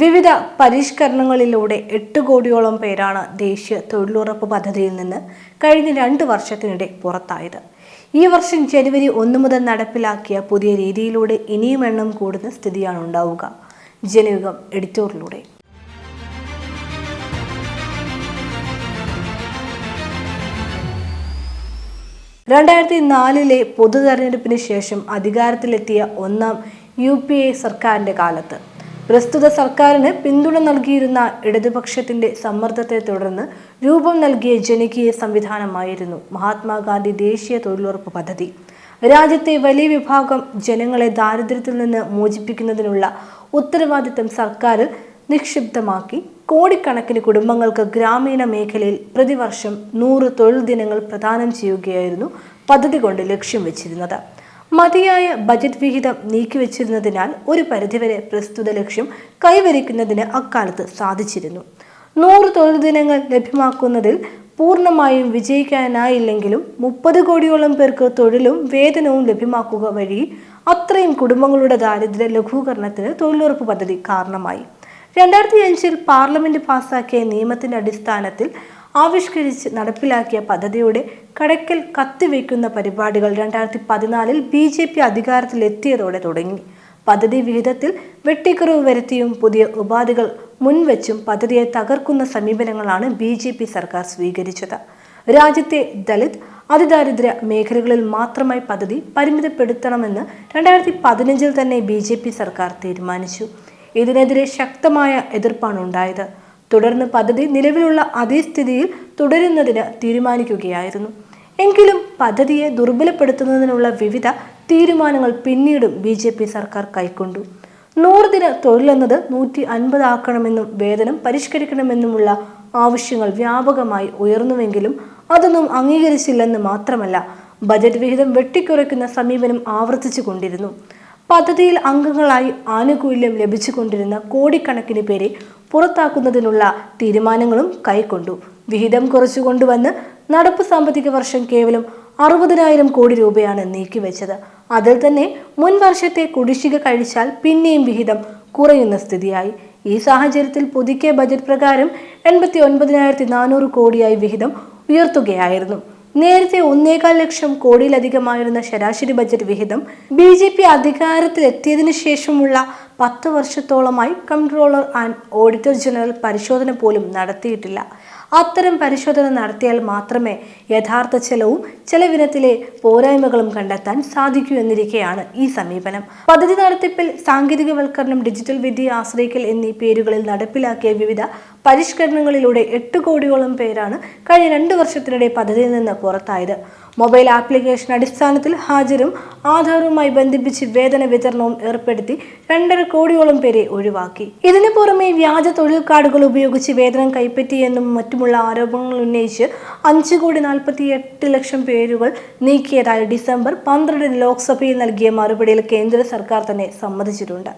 വിവിധ പരിഷ്കരണങ്ങളിലൂടെ എട്ട് കോടിയോളം പേരാണ് ദേശീയ തൊഴിലുറപ്പ് പദ്ധതിയിൽ നിന്ന് കഴിഞ്ഞ രണ്ട് വർഷത്തിനിടെ പുറത്തായത്. ഈ വർഷം ജനുവരി ഒന്ന് മുതൽ നടപ്പിലാക്കിയ പുതിയ രീതിയിലൂടെ ഇനിയും എണ്ണം കൂടുന്ന സ്ഥിതിയാണ് ഉണ്ടാവുക. ജനയുഗം എഡിറ്റോറിലൂടെ. രണ്ടായിരത്തി നാലിലെ പൊതു തെരഞ്ഞെടുപ്പിന് ശേഷം അധികാരത്തിലെത്തിയ ഒന്നാം യു പി എ സർക്കാരിന്റെ കാലത്ത് പ്രസ്തുത സർക്കാരിന് പിന്തുണ നൽകിയിരുന്ന ഇടതുപക്ഷത്തിന്റെ സമ്മർദ്ദത്തെ തുടർന്ന് രൂപം നൽകിയ ജനകീയ സംവിധാനമായിരുന്നു മഹാത്മാഗാന്ധി ദേശീയ തൊഴിലുറപ്പ് പദ്ധതി. രാജ്യത്തെ വലിയ വിഭാഗം ജനങ്ങളെ ദാരിദ്ര്യത്തിൽ നിന്ന് മോചിപ്പിക്കുന്നതിനുള്ള ഉത്തരവാദിത്തം സർക്കാർ നിക്ഷിപ്തമാക്കി കോടിക്കണക്കിന് കുടുംബങ്ങൾക്ക് ഗ്രാമീണ മേഖലയിൽ പ്രതിവർഷം നൂറ് തൊഴിൽ ദിനങ്ങൾ പ്രദാനം ചെയ്യുകയായിരുന്നു പദ്ധതി കൊണ്ട് ലക്ഷ്യം വെച്ചിരുന്നത്. മതിയായ ബജറ്റ് വിഹിതം നീക്കിവെച്ചിരുന്നതിനാൽ ഒരു പരിധിവരെ പ്രസ്തുത ലക്ഷ്യം കൈവരിക്കുന്നതിന് അക്കാലത്ത് സാധിച്ചിരുന്നു. നൂറ് തൊഴിൽ ദിനങ്ങൾ ലഭ്യമാക്കുന്നതിൽ പൂർണമായും വിജയിക്കാനായില്ലെങ്കിലും മുപ്പത് കോടിയോളം പേർക്ക് തൊഴിലും വേതനവും ലഭ്യമാക്കുക വഴി അത്രയും കുടുംബങ്ങളുടെ ദാരിദ്ര്യ ലഘൂകരണത്തിന് തൊഴിലുറപ്പ് പദ്ധതി കാരണമായി. രണ്ടായിരത്തി അഞ്ചിൽ പാർലമെന്റ് പാസാക്കിയ നിയമത്തിന്റെ അടിസ്ഥാനത്തിൽ ആവിഷ്കരിച്ച് നടപ്പിലാക്കിയ പദ്ധതിയുടെ കടക്കൽ കത്തിവെക്കുന്ന പരിപാടികൾ രണ്ടായിരത്തി പതിനാലിൽ ബി ജെ പി അധികാരത്തിലെത്തിയതോടെ തുടങ്ങി. പദ്ധതി വിഹിതത്തിൽ വെട്ടിക്കുറവ് വരുത്തിയും പുതിയ ഉപാധികൾ മുൻവെച്ചും പദ്ധതിയെ തകർക്കുന്ന സമീപനങ്ങളാണ് ബി ജെ പി സർക്കാർ സ്വീകരിച്ചത്. രാജ്യത്തെ ദളിത് അതിദാരിദ്ര്യ മേഖലകളിൽ മാത്രമായി പദ്ധതി പരിമിതപ്പെടുത്തണമെന്ന് രണ്ടായിരത്തി പതിനഞ്ചിൽ തന്നെ ബി സർക്കാർ തീരുമാനിച്ചു. ഇതിനെതിരെ ശക്തമായ എതിർപ്പാണ് ഉണ്ടായത്. തുടർന്ന് പദ്ധതി നിലവിലുള്ള അതേ സ്ഥിതിയിൽ തുടരുന്നതിന് തീരുമാനിക്കുകയായിരുന്നു. എങ്കിലും പദ്ധതിയെ ദുർബലപ്പെടുത്തുന്നതിനുള്ള വിവിധ തീരുമാനങ്ങൾ പിന്നീടും ബി ജെ പി സർക്കാർ കൈക്കൊണ്ടു. നൂറ് ദിന തൊഴിലെന്നത് നൂറ്റി അൻപത് ആക്കണമെന്നും വേതനം പരിഷ്കരിക്കണമെന്നുമുള്ള ആവശ്യങ്ങൾ വ്യാപകമായി ഉയർന്നുവെങ്കിലും അതൊന്നും അംഗീകരിച്ചില്ലെന്ന് മാത്രമല്ല ബജറ്റ് വിഹിതം വെട്ടിക്കുറയ്ക്കുന്ന സമീപനം ആവർത്തിച്ചു കൊണ്ടിരുന്നു പദ്ധതിയിൽ അംഗങ്ങളായി ആനുകൂല്യം ലഭിച്ചുകൊണ്ടിരുന്ന കോടിക്കണക്കിന് പേരെ പുറത്താക്കുന്നതിനുള്ള തീരുമാനങ്ങളും കൈക്കൊണ്ടു. വിഹിതം കുറച്ചു കൊണ്ടുവന്ന് നടപ്പ് സാമ്പത്തിക വർഷം കേവലം അറുപതിനായിരം കോടി രൂപയാണ് നീക്കിവെച്ചത്. അതിൽ തന്നെ മുൻ വർഷത്തെ കുടിശ്ശിക കഴിച്ചാൽ പിന്നെയും വിഹിതം കുറയുന്ന സ്ഥിതിയായി. ഈ സാഹചര്യത്തിൽ പുതുക്കിയ ബജറ്റ് പ്രകാരം എൺപത്തി ഒൻപതിനായിരത്തി നാനൂറ് കോടിയായി വിഹിതം ഉയർത്തുകയായിരുന്നു. നേരത്തെ ഒന്നേകാൽ ലക്ഷം കോടിയിലധികമായിരുന്ന ശരാശരി ബജറ്റ് വിഹിതം ബി ജെ പി അധികാരത്തിലെത്തിയതിനു ശേഷമുള്ള പത്ത് വർഷത്തോളമായി കൺട്രോളർ ആൻഡ് ഓഡിറ്റർ ജനറൽ പരിശോധന പോലും നടത്തിയിട്ടില്ല. അത്തരം പരിശോധന നടത്തിയാൽ മാത്രമേ യഥാർത്ഥ ചെലവും ചെലവിനത്തിലെ പോരായ്മകളും കണ്ടെത്താൻ സാധിക്കൂ എന്നിരിക്കെയാണ് ഈ സമീപനം. പദ്ധതി നടത്തിപ്പിൽ സാങ്കേതികവൽക്കരണം ഡിജിറ്റൽ വിദ്യ ആശ്രയിക്കൽ എന്നീ പേരുകളിൽ നടപ്പിലാക്കിയ വിവിധ പരിഷ്കരണങ്ങളിലൂടെ എട്ട് കോടിയോളം പേരാണ് കഴിഞ്ഞ രണ്ട് വർഷത്തിനിടെ പദ്ധതിയിൽ നിന്ന് പുറത്തായത്. മൊബൈൽ ആപ്ലിക്കേഷൻ അടിസ്ഥാനത്തിൽ ഹാജരും ആധാറുമായി ബന്ധിപ്പിച്ച് വേതന വിതരണവും ഏർപ്പെടുത്തി രണ്ടര കോടിയോളം പേരെ ഒഴിവാക്കി. ഇതിനു പുറമെ വ്യാജ തൊഴിൽ കാർഡുകൾ ഉപയോഗിച്ച് വേതനം കൈപ്പറ്റിയെന്നും മറ്റുമുള്ള ആരോപണങ്ങൾ ഉന്നയിച്ച് അഞ്ച് കോടി നാൽപ്പത്തി എട്ട് ലക്ഷം പേരുകൾ നീക്കിയതായി ഡിസംബർ പന്ത്രണ്ടിന് ലോക്സഭയിൽ നൽകിയ മറുപടിയിൽ കേന്ദ്ര സർക്കാർ തന്നെ സമ്മതിച്ചിട്ടുണ്ട്.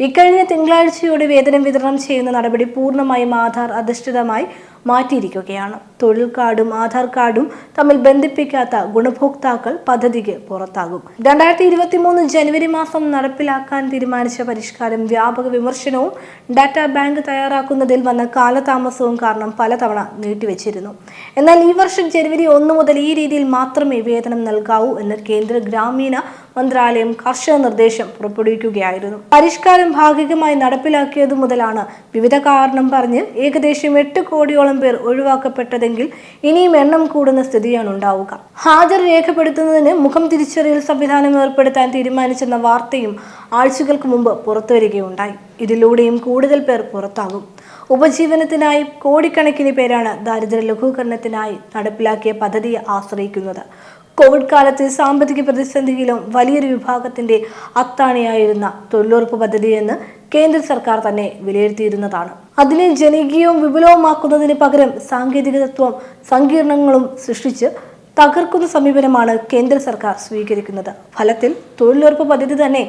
ഇക്കഴിഞ്ഞ തിങ്കളാഴ്ചയോടെ വേതനം വിതരണം ചെയ്യുന്ന നടപടി പൂർണമായും ആധാർ അധിഷ്ഠിതമായി മാറ്റിയിരിക്കുകയാണ്. തൊഴിൽ കാർഡും ആധാർ കാർഡും തമ്മിൽ ബന്ധിപ്പിക്കാത്ത ഗുണഭോക്താക്കൾ പദ്ധതിക്ക് പുറത്താകും. രണ്ടായിരത്തി ഇരുപത്തി മൂന്ന് ജനുവരി മാസം നടപ്പിലാക്കാൻ തീരുമാനിച്ച പരിഷ്കാരം വ്യാപക വിമർശനവും ഡാറ്റാ ബാങ്ക് തയ്യാറാക്കുന്നതിൽ വന്ന കാലതാമസവും കാരണം പലതവണ നീട്ടിവെച്ചിരുന്നു. എന്നാൽ ഈ വർഷം ജനുവരി ഒന്ന് മുതൽ ഈ രീതിയിൽ മാത്രമേ വേതനം നൽകാവൂ എന്ന് കേന്ദ്ര ഗ്രാമീണ മന്ത്രാലയം കർശന നിർദ്ദേശം പുറപ്പെടുവിക്കുകയായിരുന്നു. പരിഷ്കാരം ഭാഗികമായി നടപ്പിലാക്കിയതു മുതലാണ് വിവിധ കാരണം പറഞ്ഞ് ഏകദേശം എട്ട് കോടിയോളം പേർ ഒഴിവാക്കപ്പെട്ടതെങ്കിൽ ഇനിയും എണ്ണം കൂടുന്ന സ്ഥിതിയാണ് ഉണ്ടാവുക. ഹാജർ രേഖപ്പെടുത്തുന്നതിന് മുഖം തിരിച്ചറിയൽ സംവിധാനം ഏർപ്പെടുത്താൻ തീരുമാനിച്ചെന്ന വാർത്തയും ആഴ്ചകൾക്ക് മുമ്പ് പുറത്തുവരികയുണ്ടായി. ഇതിലൂടെയും കൂടുതൽ പേർ പുറത്താകും. ഉപജീവനത്തിനായി കോടിക്കണക്കിന് പേരാണ് ദാരിദ്ര്യ ലഘൂകരണത്തിനായി നടപ്പിലാക്കിയ പദ്ധതിയെ ആശ്രയിക്കുന്നത്. കോവിഡ് കാലത്ത് സാമ്പത്തിക പ്രതിസന്ധിയിലും വലിയൊരു വിഭാഗത്തിന്റെ അത്താണിയായിരുന്ന തൊഴിലുറപ്പ് പദ്ധതിയെന്ന് കേന്ദ്ര സർക്കാർ തന്നെ വിലയിരുത്തിയിരുന്നതാണ്. അതിനെ ജനകീയവും വിപുലവുമാക്കുന്നതിന് പകരം സാങ്കേതികതത്വം സങ്കീർണങ്ങളും സൃഷ്ടിച്ച് തകർക്കുന്ന സമീപനമാണ് കേന്ദ്ര സർക്കാർ സ്വീകരിക്കുന്നത്. ഫലത്തിൽ തൊഴിലുറപ്പ് പദ്ധതി തന്നെ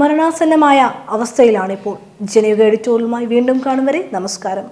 മരണാസന്നമായ അവസ്ഥയിലാണിപ്പോൾ. ജനയുഗ എഡിറ്റോറിയലുമായി വീണ്ടും കാണും വരെ. നമസ്കാരം.